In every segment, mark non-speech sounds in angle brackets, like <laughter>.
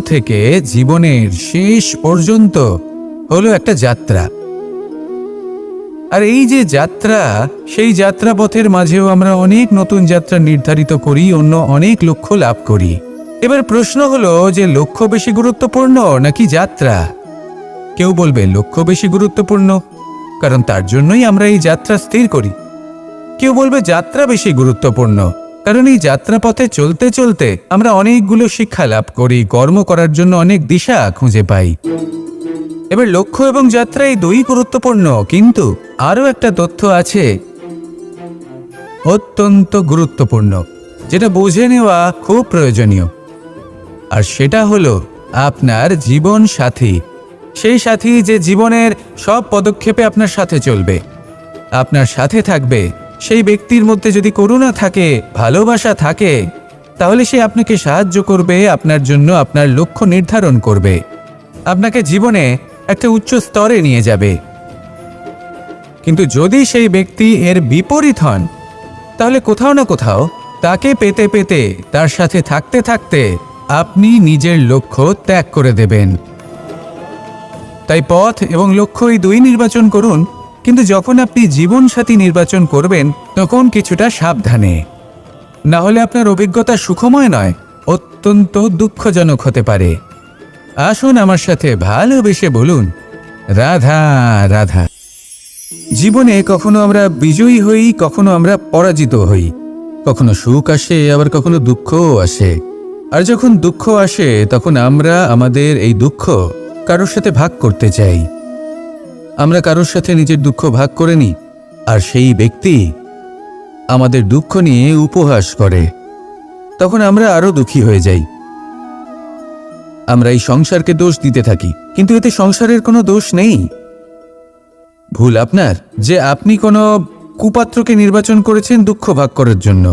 থেকে জীবনের শেষ পর্যন্ত হলো একটা যাত্রা। আর এই যে যাত্রা, সেই যাত্রা পথের মাঝেও আমরা অনেক নতুন যাত্রা নির্ধারিত করি, অন্য অনেক লক্ষ্য লাভ করি। এবার প্রশ্ন হলো যে লক্ষ্য বেশি গুরুত্বপূর্ণ নাকি যাত্রা? কেউ বলবে লক্ষ্য বেশি গুরুত্বপূর্ণ, কারণ তার জন্যই আমরা এই যাত্রা স্থির করি। কেউ বলবে যাত্রা বেশি গুরুত্বপূর্ণ কারণ এই যাত্রা পথে চলতে চলতে আমরা অনেকগুলো শিক্ষা লাভ করি, কর্ম করার জন্য অনেক দিশা খুঁজে পাই। এবার লক্ষ্য এবং যাত্রা এই দুই গুরুত্বপূর্ণ, কিন্তু আরও একটা তথ্য আছে অত্যন্ত গুরুত্বপূর্ণ, যেটা বুঝে নেওয়া খুব প্রয়োজনীয়। আর সেটা হলো আপনার জীবন সাথী। সেই সাথী যে জীবনের সব পদক্ষেপে আপনার সাথে চলবে। আপনার সাথে থাকবে সেই ব্যক্তির মধ্যে যদি করুণা থাকে, ভালোবাসা থাকে, তাহলে সে আপনাকে সাহায্য করবে, আপনার জন্য আপনার লক্ষ্য নির্ধারণ করবে। আপনাকে জীবনে একটা উচ্চ স্তরে নিয়ে যাবে। কিন্তু যদি সেই ব্যক্তি এর বিপরীত হন, তাহলে কোথাও না কোথাও তাকে পেতে পেতে, তার সাথে থাকতে থাকতে আপনি নিজের লক্ষ্য ত্যাগ করে দেবেন। তাই পথ এবং লক্ষ্য এই দুই নির্বাচন করুন কিন্তু যখন আপনি জীবনসাথী নির্বাচন করবেন, তখন কিছুটা সাবধানে। না হলে আপনার অভিজ্ঞতা সুখময় নয়, অত্যন্ত দুঃখজনক হতে পারে। আসুন আমার সাথে ভালোবেসে বলুন, রাধা রাধা। জীবনে কখনো আমরা বিজয়ী হই, কখনো আমরা পরাজিত হই। কখনো সুখ আসে, আবার কখনো দুঃখও আসে। আর যখন দুঃখ আসে, তখন আমরা আমাদের এই দুঃখ কারোর সাথে ভাগ করতে চাই। আমরা কারোর সাথে নিজের দুঃখ ভাগ করে নিই, আর সেই ব্যক্তি আমাদের দুঃখ নিয়ে উপহাস করে। তখন আমরা আরও দুঃখী হয়ে যাই। আমরা এই সংসারকে দোষ দিতে থাকি, কিন্তু এতে সংসারের কোনো দোষ নেই। ভুল আপনার, যে আপনি কোনো কুপাত্রকে নির্বাচন করেছেন দুঃখ ভাগ করার জন্য।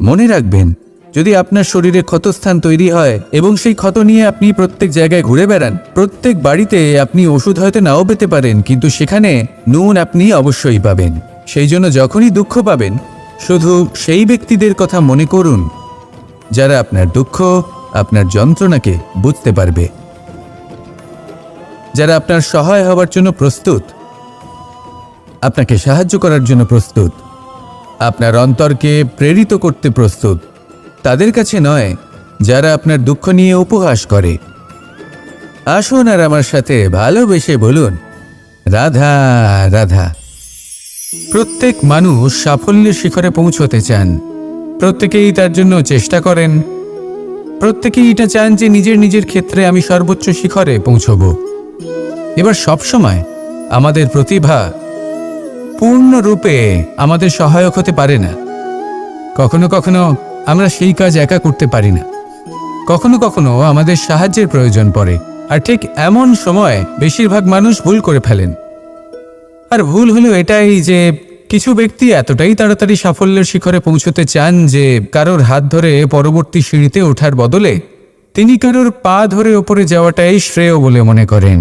মনে রাখবেন যদি আপনার শরীরে ক্ষতস্থান তৈরি হয় এবং সেই ক্ষত নিয়ে আপনি প্রত্যেক জায়গায় ঘুরে বেড়ান, প্রত্যেক বাড়িতে আপনি ওষুধ হয়তো নাও পেতে পারেন, কিন্তু সেখানে নুন আপনি অবশ্যই পাবেন। সেই জন্য যখনই দুঃখ পাবেন, শুধু সেই ব্যক্তিদের কথা মনে করুন, যারা আপনার দুঃখ, আপনার যন্ত্রণাকে বুঝতে পারবে। যারা আপনার সহায় হবার জন্য প্রস্তুত, আপনাকে সাহায্য করার জন্য প্রস্তুত, আপনার অন্তরকে প্রেরিত করতে প্রস্তুত তাদের কাছে নয়, যারা আপনার দুঃখ নিয়ে উপহাস করে। আসুন আর আমার সাথে ভালোবেসে বলুন, রাধা রাধা। প্রত্যেক মানুষ সাফল্যের শিখরে পৌঁছতে চান। প্রত্যেকেই তার জন্য চেষ্টা করেন। প্রত্যেকেই এটা চান যে নিজের নিজের ক্ষেত্রে আমি সর্বোচ্চ শিখরে পৌঁছব। এবার সবসময় আমাদের প্রতিভা পূর্ণরূপে আমাদের সহায়ক হতে পারে না। কখনো কখনো আমরা সেই কাজ একা করতে পারি না। কখনো কখনো আমাদের সাহায্যের প্রয়োজন পড়ে, আর ঠিক এমন সময় বেশিরভাগ মানুষ ভুল করে ফেলেন। আর ভুল হলো এটাই যে কিছু ব্যক্তি এতটাই তাড়াতাড়ি সাফল্যের শিখরে পৌঁছতে চান যে কারোর হাত ধরে পরবর্তী সিঁড়িতে ওঠার বদলে তিনি কারোর পা ধরে ওপরে যাওয়াটাই শ্রেয় বলে মনে করেন।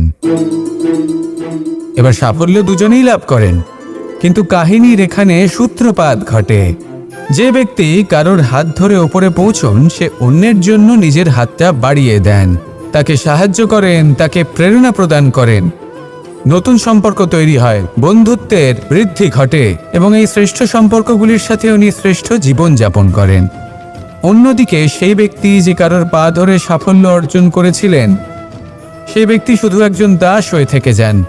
এবার সাফল্য দুজনেই লাভ করেন, কিন্তু কাহিনীর এখানে সূত্রপাত ঘটে। যে ব্যক্তি কারোর হাত ধরে ওপরে পৌঁছন, সে অন্যের জন্য নিজের হাতটা বাড়িয়ে দেন। তাকে সাহায্য করেন, তাকে প্রেরণা প্রদান করেন। নতুন সম্পর্ক তৈরি হয়, বন্ধুত্বের বৃদ্ধি ঘটে এবং এই শ্রেষ্ঠ সম্পর্কগুলির সাথে উনি শ্রেষ্ঠ জীবন যাপন করেন। অন্যদিকে সেই ব্যক্তি যে কারোর পা ধরে সাফল্য অর্জন করেছিলেন, সেই ব্যক্তি শুধু একজন দাস হয়ে থেকে যান।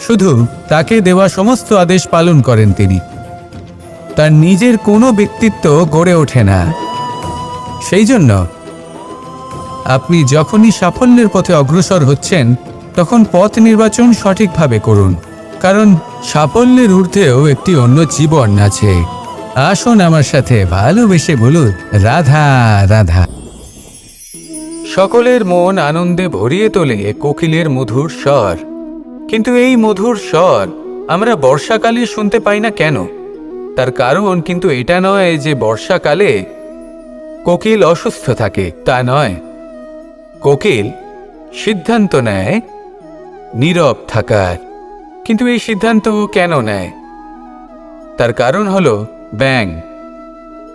শুধু তাকে দেওয়া সমস্ত আদেশ পালন করেন তিনি। তার নিজের কোনো ব্যক্তিত্ব গড়ে ওঠে না। সেই জন্য আপনি যখনই সাফল্যের পথে অগ্রসর হচ্ছেন, তখন পথ নির্বাচন সঠিকভাবে করুন। কারণ সাফল্যের ঊর্ধ্বেও একটি অন্য জীবন আছে। আসুন আমার সাথে ভালোবেসে বলুন, রাধা রাধা। সকলের মন আনন্দে ভরিয়ে তোলে কোকিলের মধুর স্বর। কিন্তু এই মধুর স্বর আমরা বর্ষাকালে শুনতে পাই না কেন? তার কারণ কিন্তু এটা নয় যে বর্ষাকালে কোকিল অসুস্থ থাকে, তা নয়। কোকিল সিদ্ধান্ত নেয় নীরব থাকার। কিন্তু এই সিদ্ধান্ত কেন নেয়? তার কারণ হলো ব্যাং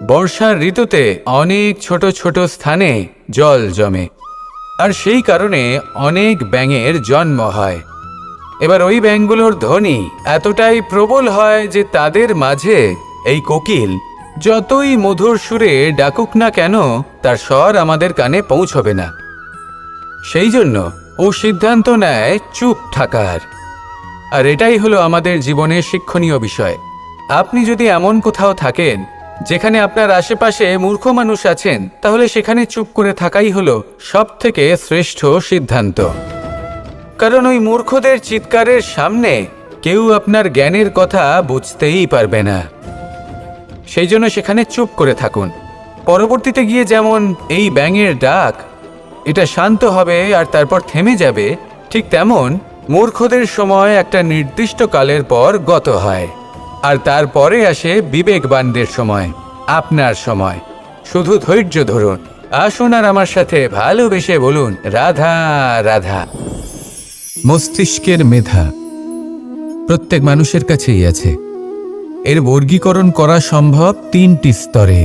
বর্ষার ঋতুতে অনেক ছোট ছোট স্থানে জল জমে, আর সেই কারণে অনেক ব্যাঙের জন্ম হয়। এবার ওই ব্যাঙগুলোর ধ্বনি এতটাই প্রবল হয় যে তাদের মাঝে এই কোকিল যতই মধুর সুরে ডাকুক না কেন, তার স্বর আমাদের কানে পৌঁছবে না। সেই জন্য ও সিদ্ধান্ত নেয় চুপ থাকার। আর এটাই হলো আমাদের জীবনের শিক্ষণীয় বিষয়। আপনি যদি এমন কোথাও থাকেন, যেখানে আপনার আশেপাশে মূর্খ মানুষ আছেন, তাহলে সেখানে চুপ করে থাকাই হলো সব থেকে শ্রেষ্ঠ সিদ্ধান্ত। কারণ ওই মূর্খদের চিৎকারের সামনে কেউ আপনার জ্ঞানের কথা বুঝতেই পারবে না। সেই জন্য সেখানে চুপ করে থাকুন। পরবর্তীতে গিয়ে যেমন এই ব্যাঙের ডাক, এটা শান্ত হবে আর তারপর থেমে যাবে, ঠিক তেমন মূর্খদের সময় একটা নির্দিষ্ট কালের পর গত হয়। আর তারপরে আসে বিবেকবানদের সময়, আপনার সময়। শুধু ধৈর্য ধরুন। আসুন আর আমার সাথে ভালোবেসে বলুন, রাধা রাধা। মস্তিষ্কের মেধা প্রত্যেক মানুষের কাছেই আছে। এর বর্গীকরণ করা সম্ভব তিনটি স্তরে।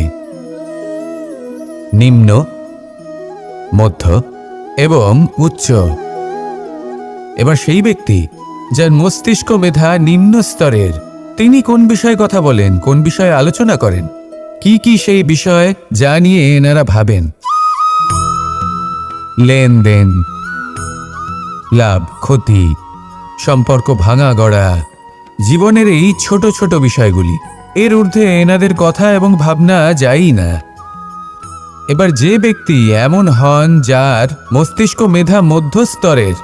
নিম্ন, মধ্য এবং উচ্চ। এবার সেই ব্যক্তি যার মস্তিষ্ক মেধা নিম্ন স্তরের, তিনি কোন বিষয়ে কথা বলেন, কোন বিষয়ে আলোচনা করেন, কি কি সেই বিষয় যা নিয়ে এনারা ভাবেন। লেনদেন লাভ, ক্ষতি, সম্পর্ক ভাঙা গড়া, জীবনের এই ছোট ছোট বিষয়গুলি। এর ঊর্ধ্বে এনাদের কথা এবং ভাবনা যাই না। এবার যে ব্যক্তি এমন হন যার মস্তিষ্ক মেধা মধ্যস্তরের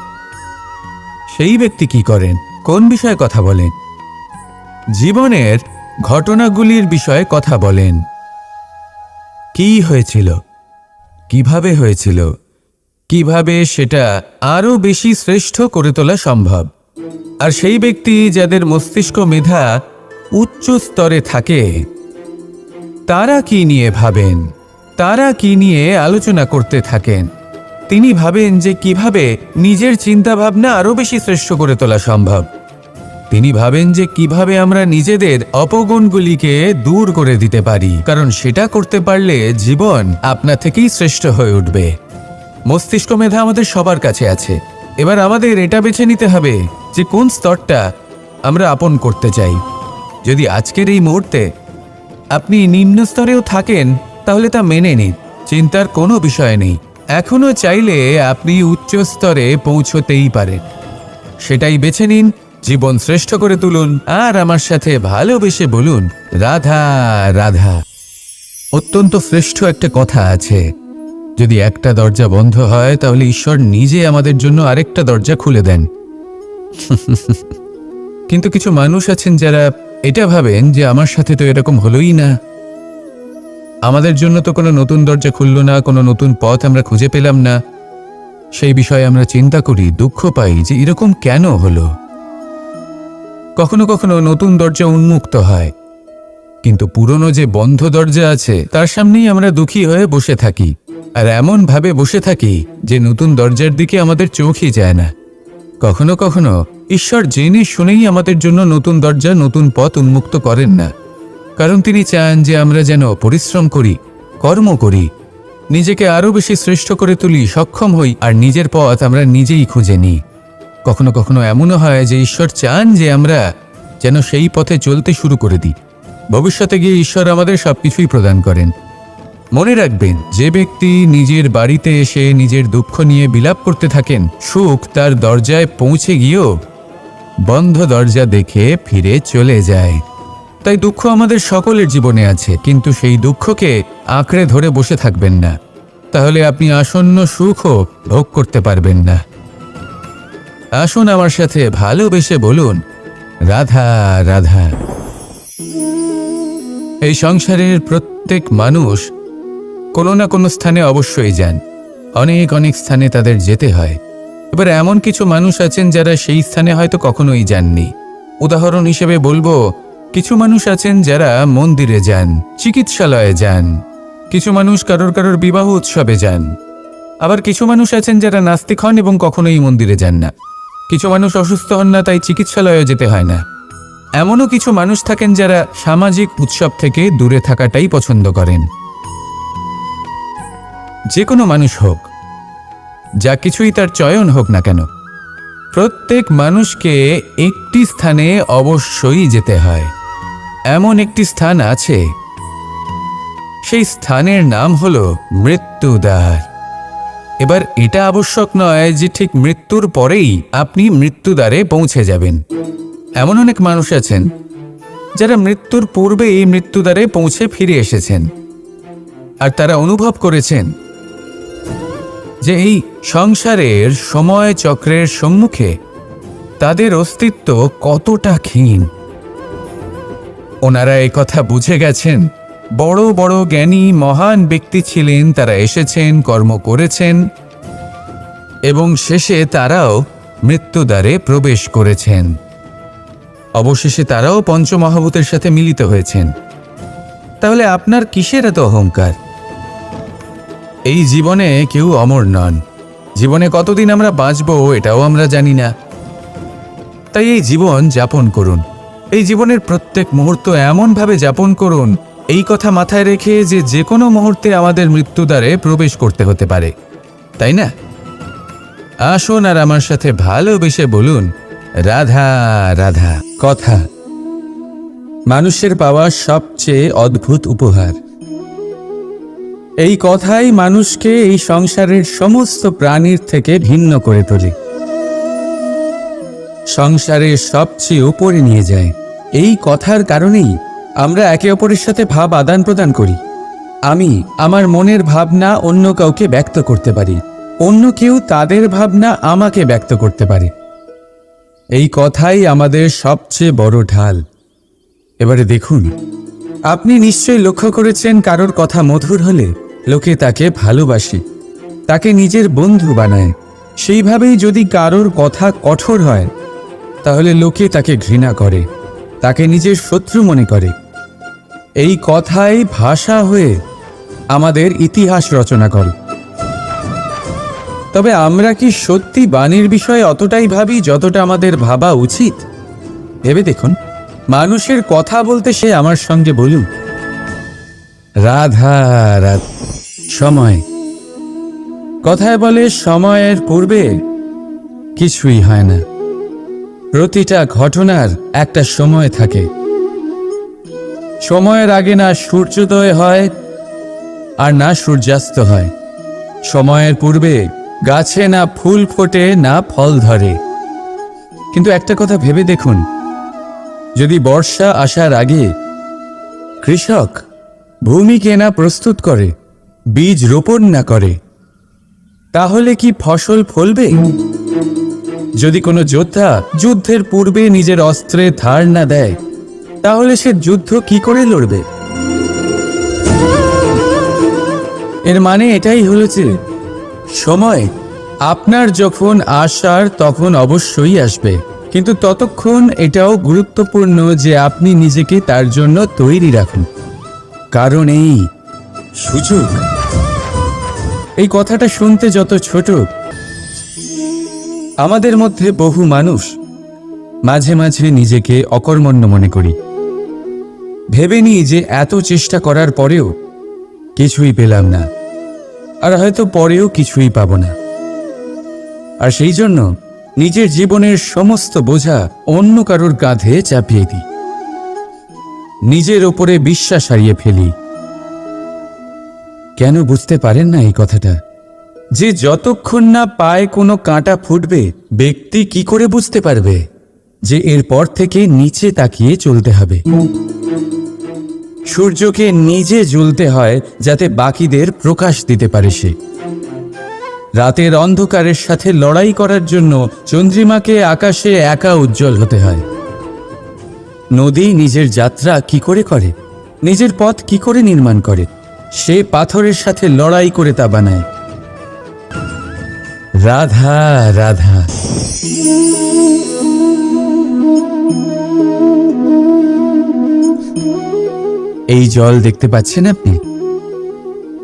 সেই ব্যক্তি কি করেন? কোন বিষয়ে কথা বলেন? জীবনের ঘটনাগুলির বিষয়ে কথা বলেন। কি হয়েছিল? কীভাবে হয়েছিল? কীভাবে সেটা আরও বেশি শ্রেষ্ঠ করে তোলা সম্ভব? আর সেই ব্যক্তি যাদের মস্তিষ্ক মেধা উচ্চ স্তরে থাকে, তারা কি নিয়ে ভাবেন? তারা কি নিয়ে আলোচনা করতে থাকেন? তিনি ভাবেন যে কীভাবে নিজের চিন্তাভাবনা আরও বেশি শ্রেষ্ঠ করে তোলা সম্ভব। তিনি ভাবেন যে কীভাবে আমরা নিজেদের অপগুণগুলিকে দূর করে দিতে পারি, কারণ সেটা করতে পারলে জীবন আপনা থেকেই শ্রেষ্ঠ হয়ে উঠবে। মস্তিষ্ক মেধা আমাদের সবার কাছে আছে। এবার আমাদের এটা বেছে নিতে হবে যে কোন স্তরটা আমরা আপন করতে চাই। যদি আজকের এই মুহূর্তে আপনি নিম্ন স্তরেও থাকেন, তাহলে তা মেনে নিন। চিন্তার কোনো বিষয় নেই। এখনও চাইলে আপনি উচ্চ স্তরে পৌঁছতেই পারেন। সেটাই বেছে নিন, জীবন শ্রেষ্ঠ করে তুলুন, আর আমার সাথে ভালোবেসে বলুন, রাধা রাধা। অত্যন্ত শ্রেষ্ঠ একটা কথা আছে। যদি একটা দরজা বন্ধ হয়, তাহলে ঈশ্বর নিজে আমাদের জন্য আরেকটা দরজা খুলে দেন। <laughs> কিন্তু কিছু মানুষ আছেন যারা এটা ভাবেন যে আমার সাথে তো এরকম হলোই না। আমাদের জন্য তো কোনো নতুন দরজা খুলল না, কোনো নতুন পথ আমরা খুঁজে পেলাম না। সেই বিষয়ে আমরা চিন্তা করি, দুঃখ পাই যে এরকম কেন হলো? কখনো কখনো নতুন দরজা উন্মুক্ত হয়। কিন্তু পুরনো যে বন্ধ দরজা আছে, তার সামনেই আমরা দুঃখী হয়ে বসে থাকি। আর এমন ভাবে বসে থাকি যে নতুন দরজার দিকে আমাদের চোখই যায় না। কখনো কখনো ঈশ্বর জেনে শুনেই আমাদের জন্য নতুন দরজা, নতুন পথ উন্মুক্ত করেন না। কারণ তিনি চান যে আমরা যেন পরিশ্রম করি, কর্ম করি, নিজেকে আরও বেশি শ্রেষ্ঠ করে তুলি, সক্ষম হই, আর নিজের পথ আমরা নিজেই খুঁজে নিই। কখনো কখনো এমনও হয় যে ঈশ্বর চান যে আমরা যেন সেই পথে চলতে শুরু করে দিই। ভবিষ্যতে গিয়ে ঈশ্বর আমাদের সবকিছুই প্রদান করেন। মনে রাখবেন, যে ব্যক্তি নিজের বাড়িতে এসে নিজের দুঃখ নিয়ে বিলাপ করতে থাকেন, সুখ তার দরজায় পৌঁছে গিয়েও বন্ধ দরজা দেখে ফিরে চলে যায়। তাই দুঃখ আমাদের সকলের জীবনে আছে, কিন্তু সেই দুঃখকে আঁকড়ে ধরে বসে থাকবেন না। তাহলে আপনি আসন্ন সুখও ভোগ করতে পারবেন না। আসুন আমার সাথে ভালোবেসে বলুন, রাধা রাধা। এই সংসারের প্রত্যেক মানুষ কোনো না কোনো স্থানে অবশ্যই যান। অনেক অনেক স্থানে তাদের যেতে হয়। এবার এমন কিছু মানুষ আছেন যারা সেই স্থানে হয়তো কখনোই যাননি। উদাহরণ হিসেবে বলব, কিছু মানুষ আছেন যারা মন্দিরে যান, চিকিৎসালয়ে যান। কিছু মানুষ কারোর কারোর বিবাহ উৎসবে যান। আবার কিছু মানুষ আছেন যারা নাস্তিক হন এবং কখনোই মন্দিরে যান না। কিছু মানুষ অসুস্থ হন না, তাই চিকিৎসালয়ে যেতে হয় না। এমনও কিছু মানুষ থাকেন যারা সামাজিক উৎসব থেকে দূরে থাকাটাই পছন্দ করেন। যে কোনো মানুষ হোক, যা কিছুই তার চয়ন হোক না কেন, প্রত্যেক মানুষকে একটি স্থানে অবশ্যই যেতে হয়। এমন একটি স্থান আছে, সেই স্থানের নাম হল মৃত্যুদ্বার। এবার এটা আবশ্যক নয় যে ঠিক মৃত্যুর পরেই আপনি মৃত্যুদ্বারে পৌঁছে যাবেন। এমন অনেক মানুষ আছেন যারা মৃত্যুর পূর্বেই মৃত্যুদ্বারে পৌঁছে ফিরে এসেছেন আর তারা অনুভব করেছেন যে এই সংসারের সময় চক্রের সম্মুখে তাদের অস্তিত্ব কতটা ক্ষীণ। ওনারা কথা বুঝে গেছেন, বড় বড় জ্ঞানী মহান ব্যক্তি ছিলেন, তারা এসেছেন, কর্ম করেছেন, এবং শেষে তারাও মৃত্যুদ্বারে প্রবেশ করেছেন। অবশেষে তারাও পঞ্চমহাভূতের সাথে মিলিত হয়েছেন। তাহলে আপনার কিসের এত অহংকার? এই জীবনে কেউ অমর নন। জীবনে কতদিন আমরা বাঁচব এটাও আমরা জানি না। তাই এই জীবন যাপন করুন। এই জীবনের প্রত্যেক মুহূর্ত এমনভাবে যাপন করুন, এই কথা মাথায় রেখে যে যে কোনো মুহূর্তে আমাদের মৃত্যুদ্বারে প্রবেশ করতে হতে পারে। তাই না? আসুন আর আমার সাথে ভালোবেসে বলুন রাধা রাধা, কথা। মানুষের পাওয়া সবচেয়ে অদ্ভুত উপহার। এই কথাই মানুষকে এই সংসারের সমস্ত প্রাণীর থেকে ভিন্ন করে তোলে। সংসারের সবচেয়ে উপরে নিয়ে যায়। এই কথার কারণেই আমরা একে অপরের সাথে ভাব আদান প্রদান করি। আমি আমার মনের ভাবনা অন্য কাউকে ব্যক্ত করতে পারি। অন্য কেউ তাদের ভাবনা আমাকে ব্যক্ত করতে পারে। এই কথাই আমাদের সবচেয়ে বড় ঢাল। এবারে দেখুন, আপনি নিশ্চয়ই লক্ষ্য করেছেন কারোর কথা মধুর হলে লোকে তাকে ভালোবাসে, তাকে নিজের বন্ধু বানায়। সেইভাবেই যদি কারোর কথা কঠোর হয়, তাহলে লোকে তাকে ঘৃণা করে, তাকে নিজের শত্রু মনে করে। এই কথাই ভাষা হয়ে আমাদের ইতিহাস রচনা করে। তবে আমরা কি সত্যি বাণীর বিষয়ে অতটাই ভাবি যতটা আমাদের ভাবা উচিত? ভেবে দেখুন, মানুষের কথা বলতে সে আমার সঙ্গে বলুন। রাধা সময়। কথায় বলে সময়ের পূর্বে কিছুই হয় না। প্রতিটা ঘটনার একটা সময় থাকে। সময়ের আগে না সূর্যোদয় হয়, আর না সূর্যাস্ত হয়। সময়ের পূর্বে গাছে না ফুল ফোটে, না ফল ধরে। কিন্তু একটা কথা ভেবে দেখুন, যদি বর্ষা আসার আগে কৃষক ভূমিকে না প্রস্তুত করে, বীজ রোপণ না করে, তাহলে কি ফসল ফলবে? যদি কোনো যোদ্ধা যুদ্ধের পূর্বে নিজের অস্ত্রে ধার না দেয়, তাহলে সে যুদ্ধ কি করে লড়বে? এর মানে এটাই হলো যে সময় আপনার যখন আসার তখন অবশ্যই আসবে। কিন্তু ততক্ষণ এটাও গুরুত্বপূর্ণ যে আপনি নিজেকে তার জন্য তৈরি রাখুন। কারণ এই সুযোগ, এই কথাটা শুনতে যত ছোট, আমাদের মধ্যে বহু মানুষ মাঝে মাঝে নিজেকে অকর্মণ্য মনে করি। ভেবে নিই যে এত চেষ্টা করার পরেও কিছুই পেলাম না। আর হয়তো পরেও কিছুই পাব না। আর সেই জন্য নিজের জীবনের সমস্ত বোঝা অন্য কারোর কাঁধে চাপিয়ে দিই। নিজের ওপরে বিশ্বাস হারিয়ে ফেলি। কেন বুঝতে পারেন না এই কথাটা? যে যতক্ষণ না পায়ে কোনো কাঁটা ফুটবে, ব্যক্তি কি করে বুঝতে পারবে যে এরপর থেকে নিচে তাকিয়ে চলতে হবে? সূর্যকে নিজে জ্বলতে হয় যাতে বাকিদের প্রকাশ দিতে পারে সে। রাতের অন্ধকারের সাথে লড়াই করার জন্য চন্দ্রিমাকে আকাশে একা উজ্জ্বল হতে হয়। নদী নিজের যাত্রা কি করে করে? নিজের পথ কি করে নির্মাণ করে? সে পাথরের সাথে লড়াই করে তা বানায়। রাধা রাধা। এই জল দেখতে পাচ্ছেন আপনি?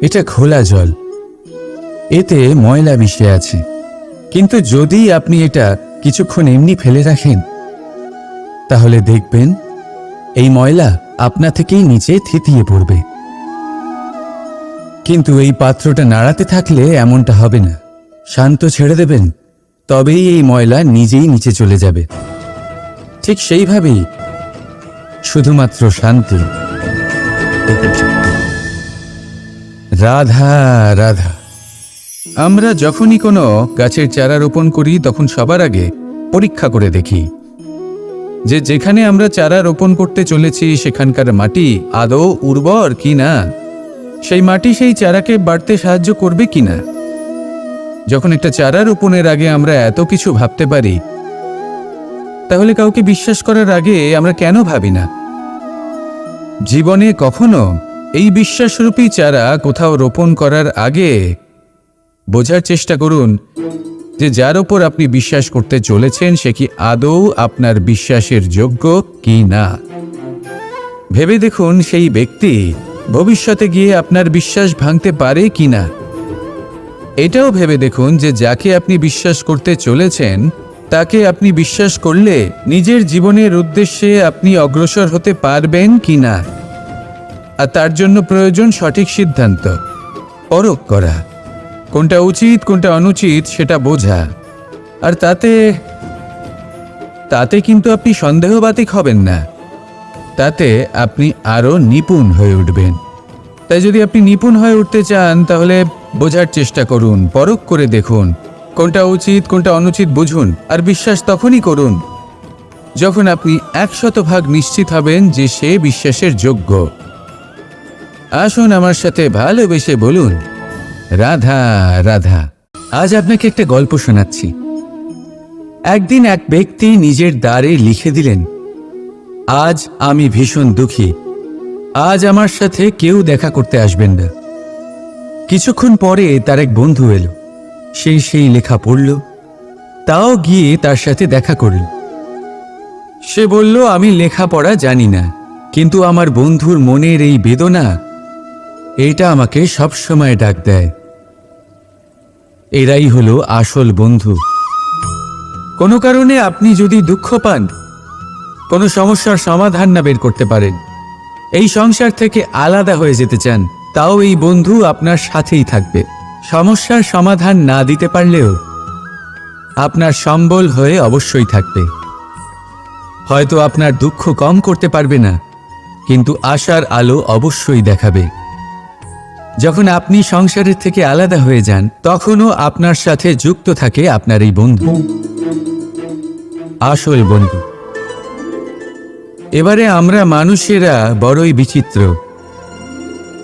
এটা খোলা জল। এতে ময়লা মিশে আছে। কিন্তু যদি আপনি এটা কিছুক্ষণ এমনি ফেলে রাখেন, তাহলে দেখবেন এই ময়লা আপনা থেকেই নিচে থিতিয়ে পড়বে। কিন্তু এই পাত্রটা নাড়াতে থাকলে এমনটা হবে না। শান্ত ছেড়ে দেবেন, তবেই এই ময়লা নিজেই নিচে চলে যাবে। ঠিক সেইভাবেই শুধুমাত্র শান্তি। রাধা রাধা। আমরা যখনই কোনো গাছের চারা রোপণ করি, তখন সবার আগে পরীক্ষা করে দেখি যে যেখানে আমরা চারা রোপণ করতে চলেছি, সেখানকার মাটি আদৌ উর্বর কি না? সেই মাটি সেই চারাকে বাড়তে সাহায্য করবে কি না? যখন একটা চারা রোপণের আগে আমরা এত কিছু ভাবতে পারি, তাহলে কাউকে বিশ্বাস করার আগে আমরা কেন ভাবি না? জীবনে কখনো এই বিশ্বাসরূপী চারা কোথাও রোপণ করার আগে বোঝার চেষ্টা করুন যে যার ওপর আপনি বিশ্বাস করতে চলেছেন, সে কি আদৌ আপনার বিশ্বাসের যোগ্য কি না। ভেবে দেখুন সেই ব্যক্তি ভবিষ্যতে গিয়ে আপনার বিশ্বাস ভাঙতে পারে কি না। এটাও ভেবে দেখুন যে যাকে আপনি বিশ্বাস করতে চলেছেন তাকে আপনি বিশ্বাস করলে নিজের জীবনের উদ্দেশ্যে আপনি অগ্রসর হতে পারবেন কি না? আর তার জন্য প্রয়োজন সঠিক সিদ্ধান্ত। পরখ করা। কোনটা উচিত, কোনটা অনুচিত সেটা বোঝা। আর তাতে তাতে কিন্তু আপনি সন্দেহবাতিক হবেন না। তাতে আপনি আরও নিপুণ হয়ে উঠবেন। তাই যদি আপনি নিপুণ হয়ে উঠতে চান, তাহলে বোঝার চেষ্টা করুন, পরখ করে দেখুন। কোনটা উচিত, কোনটা অনুচিত বুঝুন আর বিশ্বাস তখনই করুন যখন আপনি একশত ভাগ নিশ্চিত হবেন যে সে বিশ্বাসের যোগ্য। আসুন আমার সাথে ভালোবেসে বলুন, রাধা রাধা, আজ আপনাকে একটা গল্প শোনাচ্ছি। একদিন এক ব্যক্তি নিজের দ্বারে লিখে দিলেন, আজ আমি ভীষণ দুঃখী, আজ আমার সাথে কেউ দেখা করতে আসবেন না। কিছুক্ষণ পরে তার এক বন্ধু এলো। সে সেই লেখা পড়ল। তাও গিয়ে তার সাথে দেখা করল। সে বলল, আমি লেখাপড়া জানি না, কিন্তু আমার বন্ধুর মনের এই বেদনা, এটা আমাকে সবসময় ডাক দেয়। এরাই হলো আসল বন্ধু। কোনো কারণে আপনি যদি দুঃখ পান, কোনো সমস্যার সমাধান না বের করতে পারেন। এই সংসার থেকে আলাদা হয়ে যেতে চান, তাও এই বন্ধু আপনার সাথেই থাকবে। সমস্যার সমাধান না দিতে পারলেও আপনার সম্বল হয়ে অবশ্যই থাকবে। হয়তো আপনার দুঃখ কম করতে পারবে না, কিন্তু আশার আলো অবশ্যই দেখাবে। যখন আপনি সংসারের থেকে আলাদা হয়ে যান, তখনও আপনার সাথে যুক্ত থাকে আপনার এই বন্ধু। আসল বন্ধু। এবারে আমরা মানুষেরা বড়ই বিচিত্র।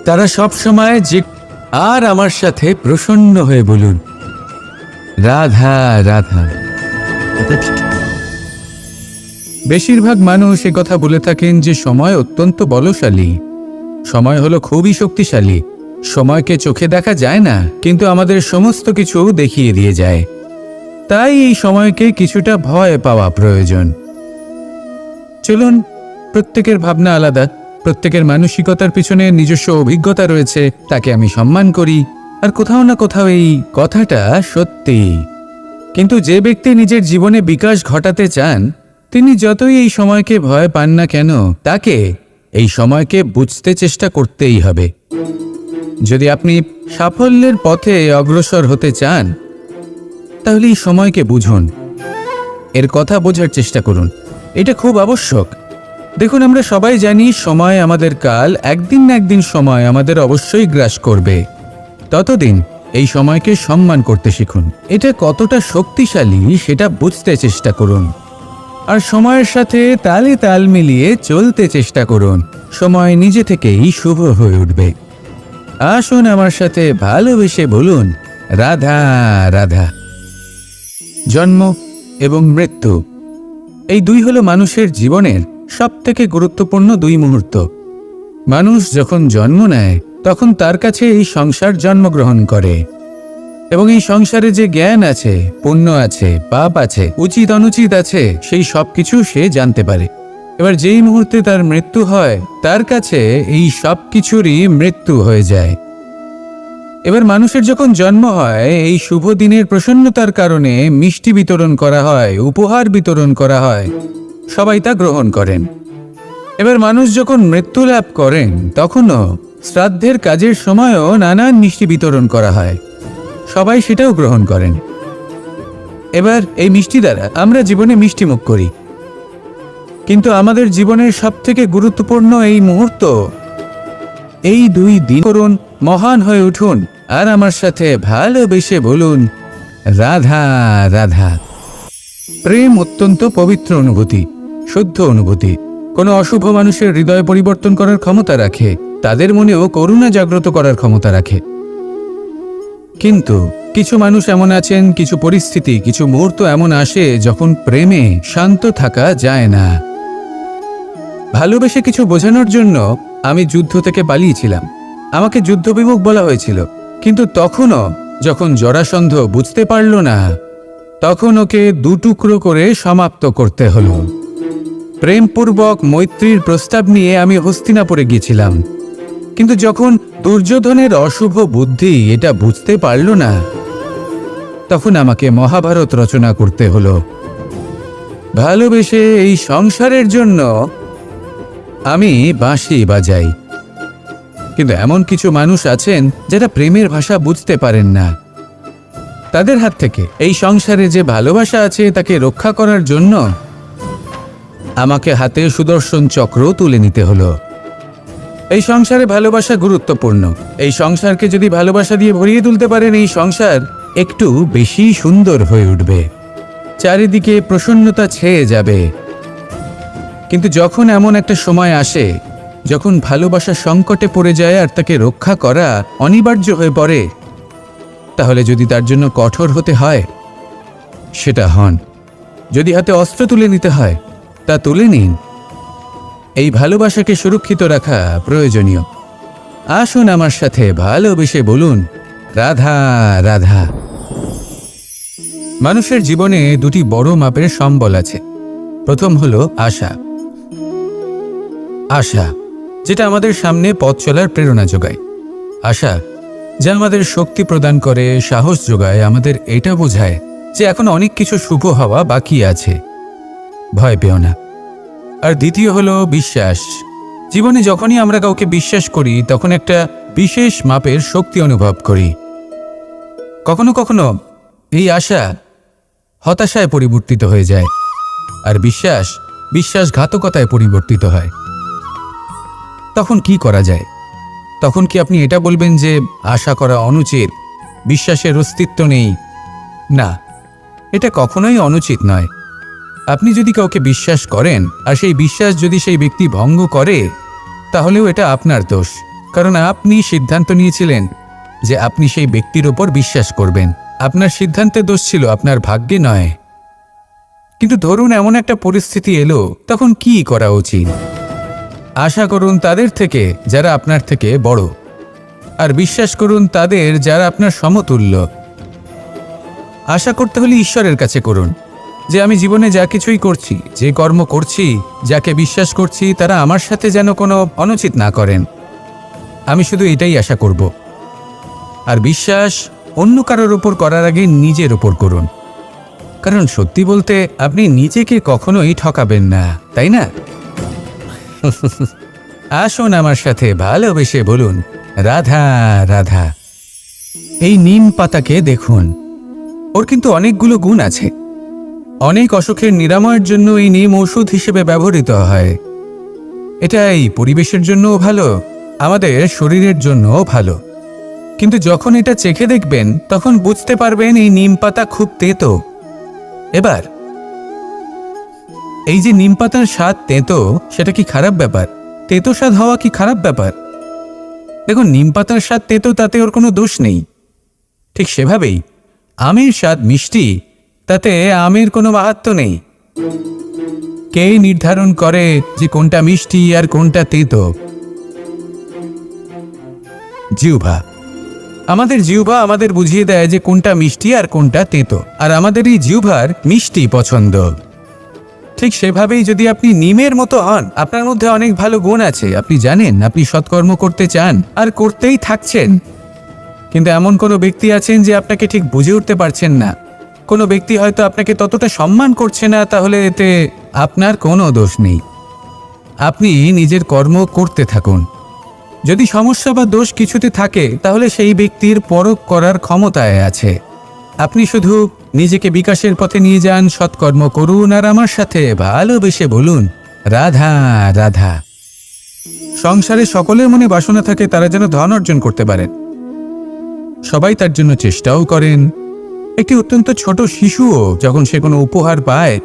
তারা সব সময় যে আর আমার সাথে প্রসন্ন হয়ে বলুন। রাধা রাধা। বেশিরভাগ মানুষ এ কথা বলে থাকেন যে সময় অত্যন্ত বলশালী। সময় হলো খুবই শক্তিশালী। সময়কে চোখে দেখা যায় না, কিন্তু আমাদের সমস্ত কিছু দেখিয়ে দিয়ে যায়। তাই এই সময়কে কিছুটা ভয় পাওয়া প্রয়োজন। চলুন, প্রত্যেকের ভাবনা আলাদা। প্রত্যেকের মানসিকতার পিছনে নিজস্ব অভিজ্ঞতা রয়েছে, তাকে আমি সম্মান করি। আর কোথাও না কোথাও এই কথাটা সত্যি। কিন্তু যে ব্যক্তি নিজের জীবনে বিকাশ ঘটাতে চান, তিনি যতই এই সময়কে ভয় পান না কেন, তাকে এই সময়কে বুঝতে চেষ্টা করতেই হবে। যদি আপনি সাফল্যের পথে অগ্রসর হতে চান, তাহলে এই সময়কে বুঝুন। এর কথা বোঝার চেষ্টা করুন। এটা খুব আবশ্যক। দেখুন, আমরা সবাই জানি সময় আমাদের কাল, একদিন না একদিন সময় আমাদের অবশ্যই গ্রাস করবে। ততদিন এই সময়কে সম্মান করতে শিখুন। এটা কতটা শক্তিশালী সেটা বুঝতে চেষ্টা করুন। আর সময়ের সাথে তালে তাল মিলিয়ে চলতে চেষ্টা করুন। সময় নিজে থেকেই শুভ হয়ে উঠবে। আসুন আমার সাথে ভালোবেসে বলুন, রাধা রাধা। জন্ম এবং মৃত্যু। এই দুই হলো মানুষের জীবনের সবথেকে গুরুত্বপূর্ণ দুই মুহূর্ত। মানুষ যখন জন্ম নেয়, তখন তার কাছে এই সংসার জন্মগ্রহণ করে। এবং এই সংসারে যে জ্ঞান আছে, পুণ্য আছে, পাপ আছে, উচিত অনুচিত আছে, সেই সব কিছু সে জানতে পারে। এবার যেই মুহূর্তে তার মৃত্যু হয়, তার কাছে এই সব কিছুরই মৃত্যু হয়ে যায়। এবার মানুষের যখন জন্ম হয়, এই শুভ দিনের প্রসন্নতার কারণে মিষ্টি বিতরণ করা হয়, উপহার বিতরণ করা হয়। সবাই তা গ্রহণ করেন। এবার মানুষ যখন মৃত্যু লাভ করেন, তখনও শ্রাদ্ধের কাজের সময়ও নানান মিষ্টি বিতরণ করা হয়। সবাই সেটাও গ্রহণ করেন। এবার এই মিষ্টি দ্বারা আমরা জীবনে মিষ্টি মুখ করি। কিন্তু আমাদের জীবনের সব থেকে গুরুত্বপূর্ণ এই মুহূর্ত, এই দুই দিন করুন, মহান হয়ে উঠুন, আর আমার সাথে ভালোবেসে বলুন, রাধা রাধা। প্রেম অত্যন্ত পবিত্র অনুভূতি। শুদ্ধ অনুভূতি। কোনো অশুভ মানুষের হৃদয় পরিবর্তন করার ক্ষমতা রাখে, তাদের মনেও করুণা জাগ্রত করার ক্ষমতা রাখে। কিন্তু কিছু মানুষ এমন আছেন, কিছু পরিস্থিতি, কিছু মুহূর্ত এমন আসে যখন প্রেমে শান্ত থাকা যায় না। ভালোবেসে কিছু বোঝানোর জন্য আমি যুদ্ধ থেকে পালিয়েছিলাম। আমাকে যুদ্ধবিমুখ বলা হয়েছিল। কিন্তু তখনও যখন জরাসন্ধ বুঝতে পারল না, তখন ওকে দুটুকরো করে সমাপ্ত করতে হলো। প্রেমপূর্বক মৈত্রীর প্রস্তাব নিয়ে আমি হস্তিনাপুরে গিয়েছিলাম। কিন্তু যখন দুর্যোধনের অশুভ বুদ্ধি এটা বুঝতে পারল না, তখন আমাকে মহাভারত রচনা করতে হলো। ভালোবেসে এই সংসারের জন্য আমি বাঁশি বাজাই। কিন্তু এমন কিছু মানুষ আছেন যারা প্রেমের ভাষা বুঝতে পারেন না। তাদের হাত থেকে এই সংসারে যে ভালোবাসা আছে তাকে রক্ষা করার জন্য আমাকে হাতে সুদর্শন চক্র তুলে নিতে হলো। এই সংসারে ভালোবাসা গুরুত্বপূর্ণ। এই সংসারকে যদি ভালোবাসা দিয়ে ভরিয়ে তুলতে পারেন, এই সংসার একটু বেশি সুন্দর হয়ে উঠবে। চারিদিকে প্রসন্নতা ছেয়ে যাবে। কিন্তু যখন এমন একটা সময় আসে, যখন ভালোবাসা সংকটে পড়ে যায় আর তাকে রক্ষা করা অনিবার্য হয়ে পড়ে, তাহলে যদি তার জন্য কঠোর হতে হয়, সেটা হন। যদি হাতে অস্ত্র তুলে নিতে হয় তা তুলে নিন। এই ভালোবাসাকে সুরক্ষিত রাখা প্রয়োজনীয়। আসুন আমার সাথে ভালোবেসে বলুন, রাধা রাধা। মানুষের জীবনে দুটি বড় মাপের সম্বল আছে। প্রথম হলো আশা। আশা, যেটা আমাদের সামনে পথ চলার প্রেরণা যোগায়। আশা, যা আমাদের শক্তি প্রদান করে, সাহস যোগায়, আমাদের এটা বোঝায় যে এখন অনেক কিছু শুভ হওয়া বাকি আছে। ভয় পেও না। আর দ্বিতীয় হলো বিশ্বাস। জীবনে যখনই আমরা কাউকে বিশ্বাস করি, তখন একটা বিশেষ মাপের শক্তি অনুভব করি। কখনো কখনো এই আশা হতাশায় পরিবর্তিত হয়ে যায়, আর বিশ্বাস বিশ্বাসঘাতকতায় পরিবর্তিত হয়। তখন কি করা যায়? তখন কি আপনি এটা বলবেন যে, আশা করা অনুচিত, বিশ্বাসের অস্তিত্ব নেই? না, এটা কখনোই অনুচিত নয়। আপনি যদি কাউকে বিশ্বাস করেন, আর সেই বিশ্বাস যদি সেই ব্যক্তি ভঙ্গ করে, তাহলেও এটা আপনার দোষ। কারণ আপনি সিদ্ধান্ত নিয়েছিলেন যে আপনি সেই ব্যক্তির ওপর বিশ্বাস করবেন। আপনার সিদ্ধান্তে দোষ ছিল, আপনার ভাগ্যে নয়। কিন্তু ধরুন এমন একটা পরিস্থিতি এলো, তখন কি করা উচিত? আশা করুন তাদের থেকে যারা আপনার থেকে বড়। আর বিশ্বাস করুন তাদের যারা আপনার সমতুল্য। আশা করতে হলে ঈশ্বরের কাছে করুন। যে আমি জীবনে যা কিছুই করছি, যে কর্ম করছি, যাকে বিশ্বাস করছি, তারা আমার সাথে যেন কোনো অনুচিত না করেন। আমি শুধু এটাই আশা করব। আর বিশ্বাস অন্য কারোর ওপর করার আগে নিজের ওপর করুন। কারণ সত্যি বলতে আপনি নিজেকে কখনোই ঠকাবেন না, তাই না? আসুন আমার সাথে ভালোবেসে বলুন, রাধা রাধা, এই নিম পাতাকে দেখুন। ওর কিন্তু অনেকগুলো গুণ আছে। অনেক অসুখের নিরাময়ের জন্য এই নিম ওষুধ হিসেবে ব্যবহৃত হয়। এটা এই পরিবেশের জন্যও ভালো, আমাদের শরীরের জন্যও ভালো। কিন্তু যখন এটা চেখে দেখবেন, তখন বুঝতে পারবেন এই নিম পাতা খুব তেতো। এবার, এই যে নিম পাতার স্বাদ তেতো, সেটা কি খারাপ ব্যাপার? তেতো স্বাদ হওয়া কি খারাপ ব্যাপার? দেখুন, নিম পাতার স্বাদ তেতো, তাতে ওর কোনো দোষ নেই। ঠিক সেভাবেই, আমের স্বাদ মিষ্টি তাতে আমের কোনো মাহাত্ম নেই। কে নির্ধারণ করে যে কোনটা মিষ্টি আর কোনটা তেতো? জিউভা আমাদের জিউভা আমাদের বুঝিয়ে দেয় যে কোনটা মিষ্টি আর কোনটা তেতো, আর আমাদের এই জিউভার মিষ্টি পছন্দ। ঠিক সেভাবেই যদি আপনি নিমের মতো হন, আপনার মধ্যে অনেক ভালো গুণ আছে, আপনি জানেন, আপনি সৎকর্ম করতে চান, আর করতেই থাকছেন। কিন্তু এমন কোনো ব্যক্তি আছেন যে আপনাকে ঠিক বুঝে উঠতে পারছেন না। কোনো ব্যক্তি হয়তো আপনাকে ততটা সম্মান করছে না, তাহলে এতে আপনার কোনো দোষ নেই। আপনি নিজের কর্ম করতে থাকুন। যদি সমস্যা বা দোষ কিছুতে থাকে, তাহলে সেই ব্যক্তির পরখ করার ক্ষমতায় আছে। আপনি শুধু নিজেকে বিকাশের পথে নিয়ে যান, সৎকর্ম করুন, আর আমার সাথে ভালোবেসে বলুন, রাধা রাধা। সংসারে সকলের মনে বাসনা থাকে, তারা যেন ধন অর্জন করতে পারেন। সবাই তার জন্য চেষ্টাও করেন একটি অত্যন্ত ছোট শিশুও যখন সে কোনো উপহার পায়,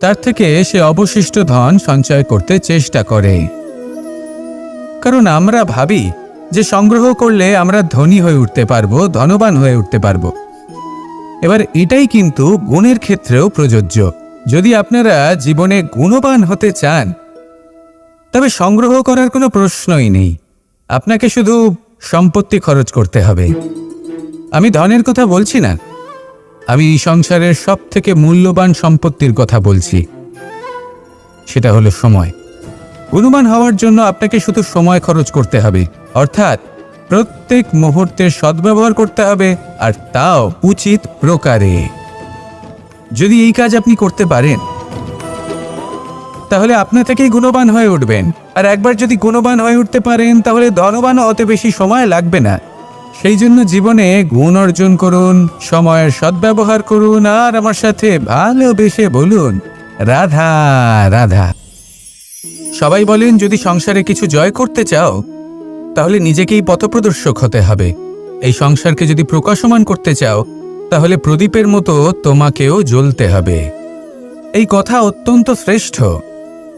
তার থেকে সে অবশিষ্ট ধন সঞ্চয় করতে চেষ্টা করে। কারণ আমরা ভাবি যে সংগ্রহ করলে আমরা ধনী হয়ে উঠতে পারব, ধনবান হয়ে উঠতে পারব। এবার এটাই কিন্তু গুণের ক্ষেত্রেও প্রযোজ্য। যদি আপনারা জীবনে গুণবান হতে চান, তবে সংগ্রহ করার কোনো প্রশ্নই নেই। আপনাকে শুধু সম্পত্তি খরচ করতে হবে। আমি ধনের কথা বলছি না। আমি এই সংসারের সব থেকে মূল্যবান সম্পত্তির কথা বলছি। সেটা হলো সময়। গুণবান হওয়ার জন্য আপনাকে শুধু সময় খরচ করতে হবে। অর্থাৎ প্রত্যেক মুহূর্তের সদ্ব্যবহার করতে হবে, আর তাও উচিত প্রকারে। যদি এই কাজ আপনি করতে পারেন, তাহলে আপনা থেকেই গুণবান হয়ে উঠবেন। আর একবার যদি গুণবান হয়ে উঠতে পারেন, তাহলে ধনবান অত বেশি সময় লাগবে না। সেই জন্য জীবনে গুণ অর্জন করুন, সময়ের সদ্ব্যবহার করুন, আর আমার সাথে ভালোবেসে বলুন, রাধা রাধা। সবাই বলেন, যদি সংসারে কিছু জয় করতে চাও, তাহলে নিজেকেই পথপ্রদর্শক হতে হবে। এই সংসারকে যদি প্রকাশমান করতে চাও, তাহলে প্রদীপের মতো তোমাকেও জ্বলতে হবে। এই কথা অত্যন্ত শ্রেষ্ঠ।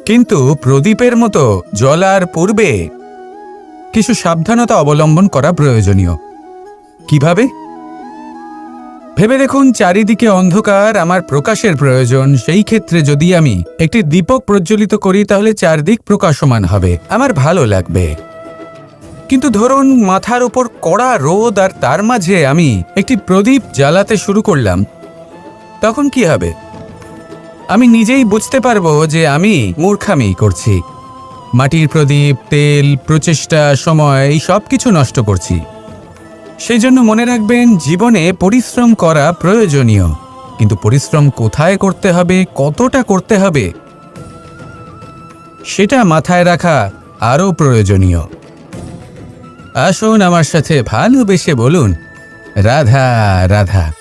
কিন্তু প্রদীপের মতো জ্বলার পূর্বে কিছু সাবধানতা অবলম্বন করা প্রয়োজনীয়। কীভাবে? ভেবে দেখুন, চারিদিকে অন্ধকার, আমার প্রকাশের প্রয়োজন। সেই ক্ষেত্রে যদি আমি একটি দীপক প্রজ্বলিত করি, তাহলে চারদিক প্রকাশমান হবে। আমার ভালো লাগবে। কিন্তু ধরুন, মাথার উপর কড়া রোদ আর তার মাঝে আমি একটি প্রদীপ জ্বালাতে শুরু করলাম, তখন কি হবে? আমি নিজেই বুঝতে পারব যে আমি মূর্খামি করছি। মাটির প্রদীপ, তেল, প্রচেষ্টা, সময়, এই সব কিছু নষ্ট করছি। সেই জন্য মনে রাখবেন, জীবনে পরিশ্রম করা প্রয়োজনীয়। কিন্তু পরিশ্রম কোথায় করতে হবে, কতটা করতে হবে, সেটা মাথায় রাখা আরও প্রয়োজনীয়। আসুন আমার সাথে ভালোবেসে বলুন, রাধা রাধা।